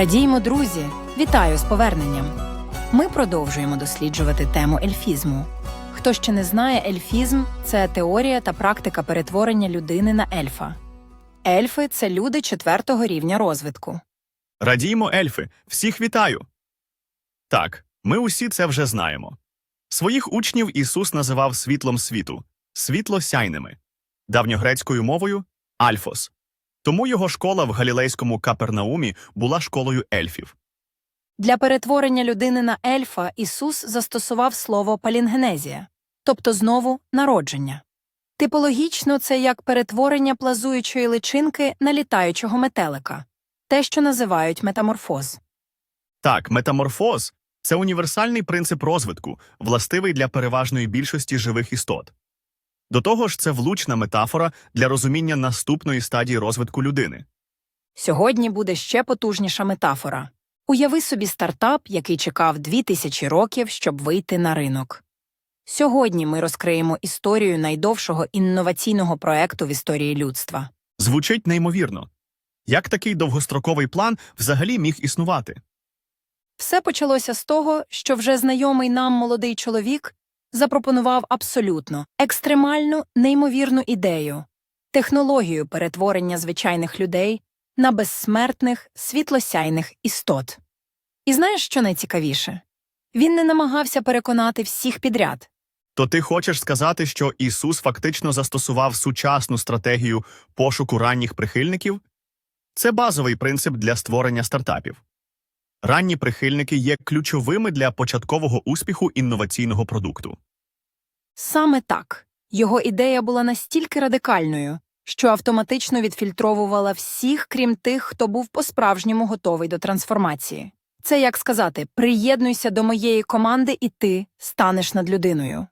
Радіймо, друзі! Вітаю з поверненням! Ми продовжуємо досліджувати тему ельфізму. Хто ще не знає, ельфізм це теорія та практика перетворення людини на ельфа. Ельфи це люди четвертого рівня розвитку. Радіймо, ельфи, всіх вітаю. Так, ми усі це вже знаємо. Своїх учнів Ісус називав світлом світу, світлосяйними, давньогрецькою мовою альфос. Тому його школа в галілейському Капернаумі була школою ельфів. Для перетворення людини на ельфа Ісус застосував слово палінгенезія, тобто знову народження. Типологічно це як перетворення плазуючої личинки на літаючого метелика, те, що називають метаморфоз. Так, метаморфоз це універсальний принцип розвитку, властивий для переважної більшості живих істот. До того ж, це влучна метафора для розуміння наступної стадії розвитку людини. Сьогодні буде ще потужніша метафора. Уяви собі стартап, який чекав 2000 років, щоб вийти на ринок. Сьогодні ми розкриємо історію найдовшого інноваційного проекту в історії людства. Звучить неймовірно. Як такий довгостроковий план взагалі міг існувати? Все почалося з того, що вже знайомий нам молодий чоловік запропонував абсолютно екстремальну, неймовірну ідею технологію перетворення звичайних людей на безсмертних світлосяйних істот. І знаєш, що найцікавіше? Він не намагався переконати всіх підряд. То ти хочеш сказати, що Ісус фактично застосував сучасну стратегію пошуку ранніх прихильників? Це базовий принцип для створення стартапів. Ранні прихильники є ключовими для початкового успіху інноваційного продукту. Саме так його ідея була настільки радикальною, що автоматично відфільтровувала всіх, крім тих, хто був по-справжньому готовий до трансформації. Це як сказати приєднуйся до моєї команди, і ти станеш над людиною.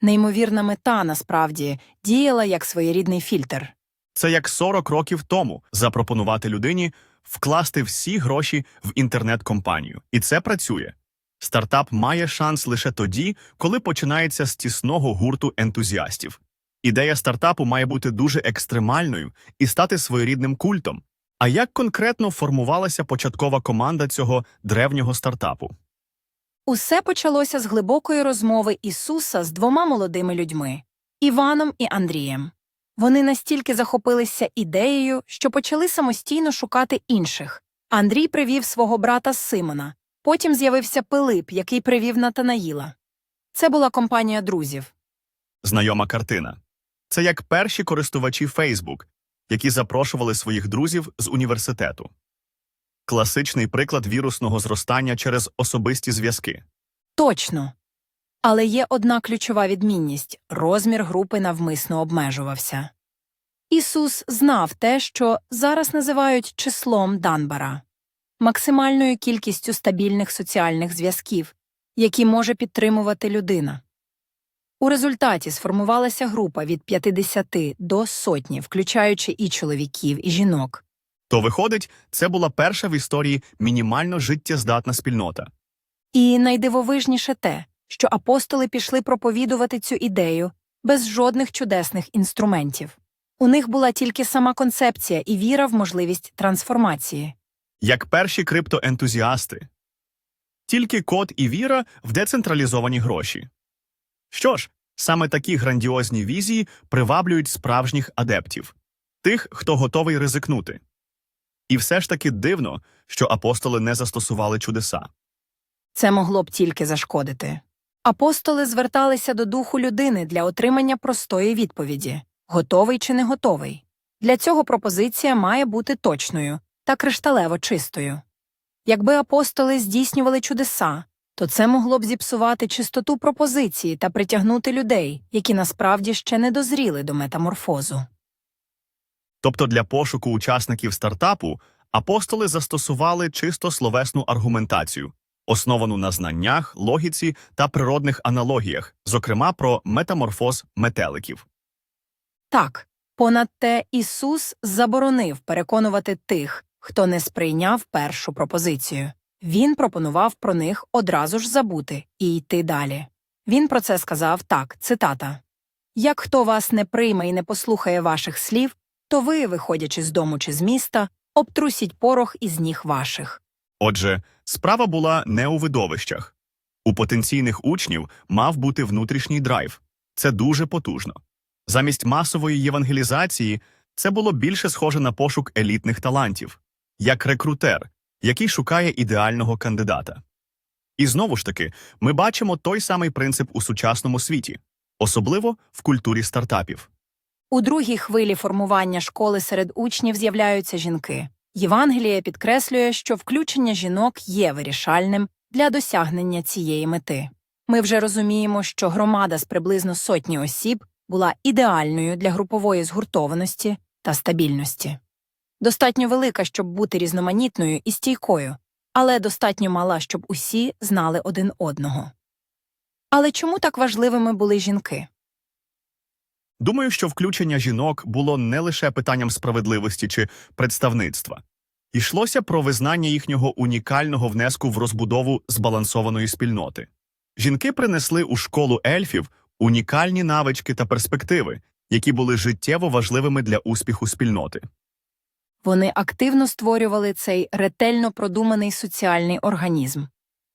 Неймовірна мета насправді діяла як своєрідний фільтр. Це як 40 років тому запропонувати людині вкласти всі гроші в інтернет-компанію. І це працює. Стартап має шанс лише тоді, коли починається з тісного гурту ентузіастів. Ідея стартапу має бути дуже екстремальною і стати своєрідним культом. А як конкретно формувалася початкова команда цього древнього стартапу? Усе почалося з глибокої розмови Ісуса з двома молодими людьми Іваном і Андрієм. Вони настільки захопилися ідеєю, що почали самостійно шукати інших. Андрій привів свого брата Симона, потім з'явився Пилип, який привів Натанаїла. Це була компанія друзів. Знайома картина. Це як перші користувачі Facebook, які запрошували своїх друзів з університету. Класичний приклад вірусного зростання через особисті зв'язки. Точно. Але є одна ключова відмінність розмір групи навмисно обмежувався. Ісус знав те, що зараз називають числом Данбара максимальною кількістю стабільних соціальних зв'язків, які може підтримувати людина. У результаті сформувалася група від 50 до сотні, включаючи і чоловіків, і жінок. То виходить, це була перша в історії мінімально життєздатна спільнота. І найдивовижніше те, що апостоли пішли проповідувати цю ідею без жодних чудесних інструментів. У них була тільки сама концепція і віра в можливість трансформації. Як перші криптоентузіасти. Тільки код і віра в децентралізовані гроші. Що ж, саме такі грандіозні візії приваблюють справжніх адептів тих, хто готовий ризикнути. І все ж таки дивно, що апостоли не застосували чудеса. Це могло б тільки зашкодити. Апостоли зверталися до духу людини для отримання простої відповіді готовий чи не готовий. Для цього пропозиція має бути точною та кришталево чистою. Якби апостоли здійснювали чудеса, то це могло б зіпсувати чистоту пропозиції та притягнути людей, які насправді ще не дозріли до метаморфозу. Тобто для пошуку учасників стартапу апостоли застосували чисто словесну аргументацію, основану на знаннях, логіці та природних аналогіях, зокрема про метаморфоз метеликів. Так, понад те Ісус заборонив переконувати тих, хто не сприйняв першу пропозицію. Він пропонував про них одразу ж забути і йти далі. Він про це сказав так, цитата Як хто вас не прийме і не послухає ваших слів, то ви, виходячи з дому чи з міста, обтрусіть порох із ніг ваших. Отже, справа була не у видовищах. У потенційних учнів мав бути внутрішній драйв. Це дуже потужно. Замість масової євангелізації це було більше схоже на пошук елітних талантів, як рекрутер, який шукає ідеального кандидата. І знову ж таки, ми бачимо той самий принцип у сучасному світі, особливо в культурі стартапів. У другій хвилі формування школи серед учнів з'являються жінки. Євангеліє підкреслює, що включення жінок є вирішальним для досягнення цієї мети. Ми вже розуміємо, що громада з приблизно сотні осіб була ідеальною для групової згуртованості та стабільності. Достатньо велика, щоб бути різноманітною і стійкою, але достатньо мала, щоб усі знали один одного. Але чому так важливими були жінки? Думаю, що включення жінок було не лише питанням справедливості чи представництва. Йшлося про визнання їхнього унікального внеску в розбудову збалансованої спільноти. Жінки принесли у школу ельфів унікальні навички та перспективи, які були життєво важливими для успіху спільноти. Вони активно створювали цей ретельно продуманий соціальний організм,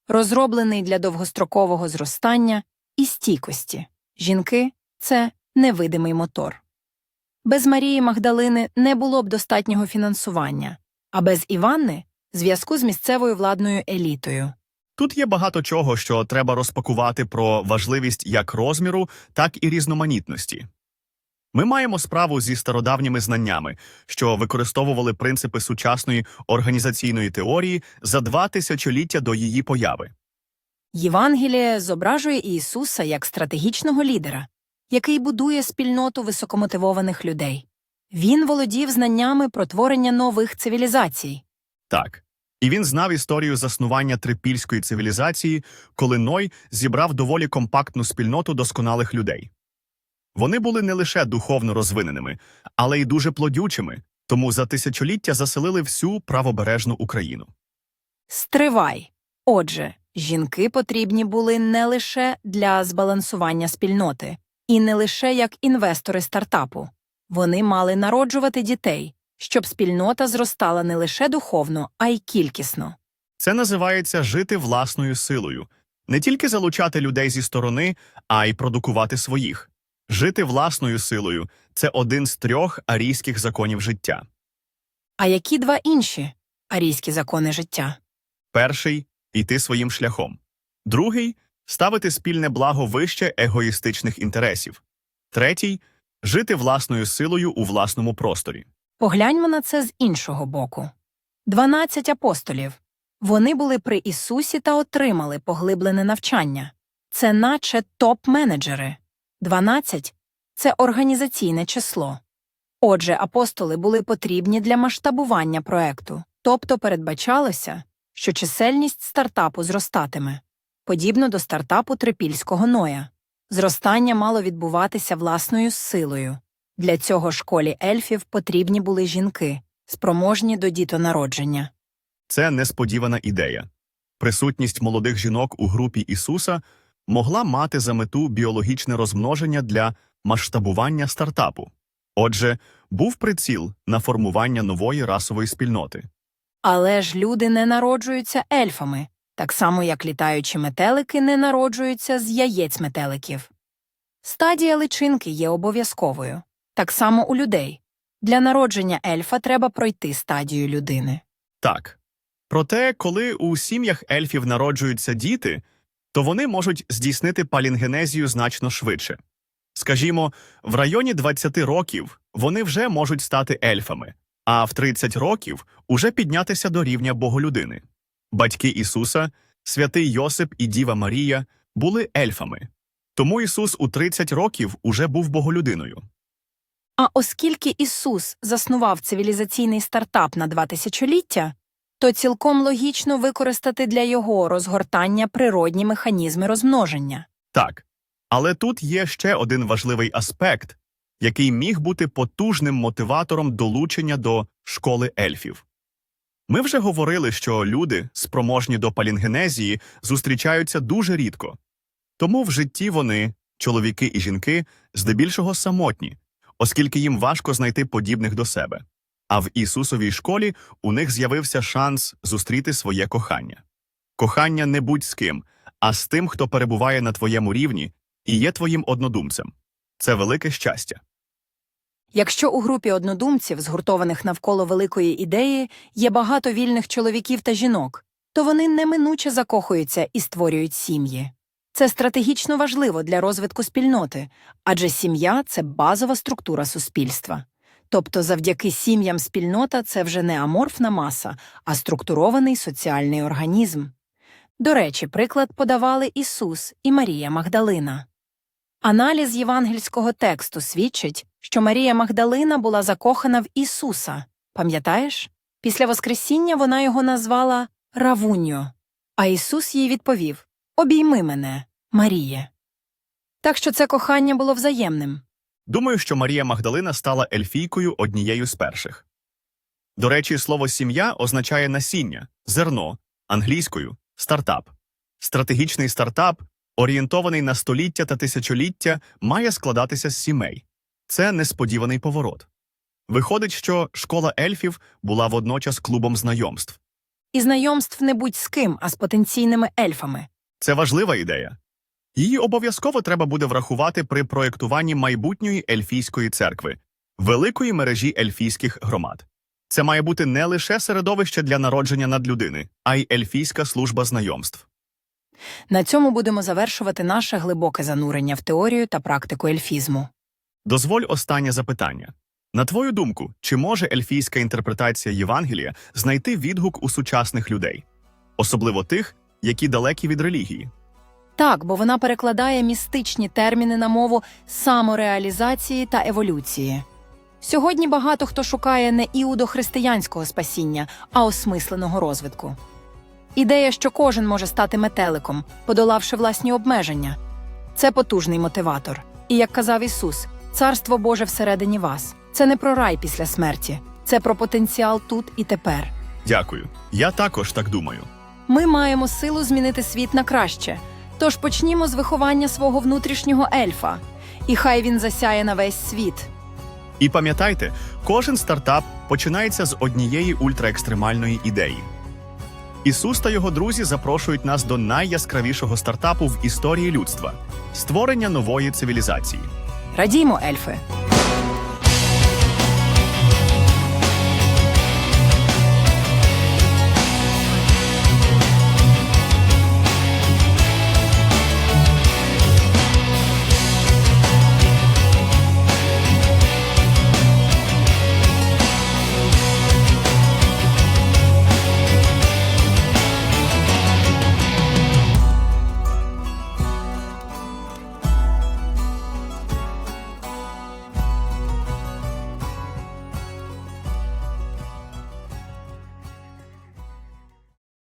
розроблений для довгострокового зростання і стійкості. Жінки це невидимий мотор. Без Марії Магдалини не було б достатнього фінансування, а без Іванни зв'язку з місцевою владною елітою. Тут є багато чого, що треба розпакувати про важливість як розміру, так і різноманітності. Ми маємо справу зі стародавніми знаннями, що використовували принципи сучасної організаційної теорії за два тисячоліття до її появи. Євангеліє зображує Ісуса як стратегічного лідера, який будує спільноту високомотивованих людей. Він володів знаннями про творення нових цивілізацій. Так. І він знав історію заснування трипільської цивілізації, коли Ной зібрав доволі компактну спільноту досконалих людей. Вони були не лише духовно розвиненими, але й дуже плодючими, тому за тисячоліття заселили всю правобережну Україну. Стривай. Отже, жінки потрібні були не лише для збалансування спільноти, і не лише як інвестори стартапу. Вони мали народжувати дітей, щоб спільнота зростала не лише духовно, а й кількісно. Це називається жити власною силою, не тільки залучати людей зі сторони, а й продукувати своїх. Жити власною силою це один з трьох арійських законів життя. А які два інші арійські закони життя? Перший йти своїм шляхом. Другий ставити спільне благо вище егоїстичних інтересів. Третій жити власною силою у власному просторі. Погляньмо на це з іншого боку. Дванадцять апостолів. Вони були при Ісусі та отримали поглиблене навчання. Це наче топ-менеджери. Дванадцять – це організаційне число. Отже, апостоли були потрібні для масштабування проекту, тобто передбачалося, що чисельність стартапу зростатиме, подібно до стартапу трипільського Ноя. Зростання мало відбуватися власною силою. Для цього школі ельфів потрібні були жінки, спроможні до дітонародження. Це несподівана ідея. Присутність молодих жінок у групі Ісуса могла мати за мету біологічне розмноження для масштабування стартапу. Отже, був приціл на формування нової расової спільноти. Але ж люди не народжуються ельфами, так само як літаючі метелики не народжуються з яєць метеликів. Стадія личинки є обов'язковою, так само у людей. Для народження ельфа треба пройти стадію людини. Так. Проте, коли у сім'ях ельфів народжуються діти, то вони можуть здійснити палінгенезію значно швидше. Скажімо, в районі 20 років вони вже можуть стати ельфами, а в 30 років уже піднятися до рівня боголюдини. Батьки Ісуса, святий Йосип і Діва Марія, були ельфами. Тому Ісус у 30 років уже був боголюдиною. А оскільки Ісус заснував цивілізаційний стартап на два тисячоліття, то цілком логічно використати для його розгортання природні механізми розмноження. Так. Але тут є ще один важливий аспект, який міг бути потужним мотиватором долучення до школи ельфів. Ми вже говорили, що люди, спроможні до палінгенезії, зустрічаються дуже рідко. Тому в житті вони, чоловіки і жінки, здебільшого самотні, оскільки їм важко знайти подібних до себе. А в Ісусовій школі у них з'явився шанс зустріти своє кохання. Кохання не будь з ким, а з тим, хто перебуває на твоєму рівні і є твоїм однодумцем. Це велике щастя. Якщо у групі однодумців, згуртованих навколо великої ідеї, є багато вільних чоловіків та жінок, то вони неминуче закохуються і створюють сім'ї. Це стратегічно важливо для розвитку спільноти, адже сім'я це базова структура суспільства. Тобто, завдяки сім'ям спільнота це вже не аморфна маса, а структурований соціальний організм. До речі, приклад подавали Ісус і Марія Магдалина. Аналіз євангельського тексту свідчить, що Марія Магдалина була закохана в Ісуса. Пам'ятаєш? Після Воскресіння вона його назвала Равуньо, а Ісус їй відповів Обійми мене, Маріє. Так що це кохання було взаємним. Думаю, що Марія Магдалина стала ельфійкою однією з перших. До речі, слово сім'я означає насіння, зерно, англійською стартап. Стратегічний стартап, орієнтований на століття та тисячоліття, має складатися з сімей. Це несподіваний поворот. Виходить, що школа ельфів була водночас клубом знайомств. І знайомств не будь з ким, а з потенційними ельфами. Це важлива ідея. Її обов'язково треба буде врахувати при проєктуванні майбутньої ельфійської церкви, великої мережі ельфійських громад. Це має бути не лише середовище для народження надлюдини, а й ельфійська служба знайомств. На цьому будемо завершувати наше глибоке занурення в теорію та практику ельфізму. Дозволь останнє запитання. На твою думку, чи може ельфійська інтерпретація Євангелія знайти відгук у сучасних людей, особливо тих, які далекі від релігії? Так, бо вона перекладає містичні терміни на мову самореалізації та еволюції. Сьогодні багато хто шукає не іудохристиянського спасіння, а осмисленого розвитку. Ідея, що кожен може стати метеликом, подолавши власні обмеження. Це потужний мотиватор. І як казав Ісус, царство Боже всередині вас. Це не про рай після смерті, це про потенціал тут і тепер. Дякую. Я також так думаю. Ми маємо силу змінити світ на краще. Тож почнімо з виховання свого внутрішнього ельфа, і хай він засяє на весь світ. І пам'ятайте, кожен стартап починається з однієї ультраекстремальної ідеї. Ісус та його друзі запрошують нас до найяскравішого стартапу в історії людства створення нової цивілізації. Радіймо, ельфи!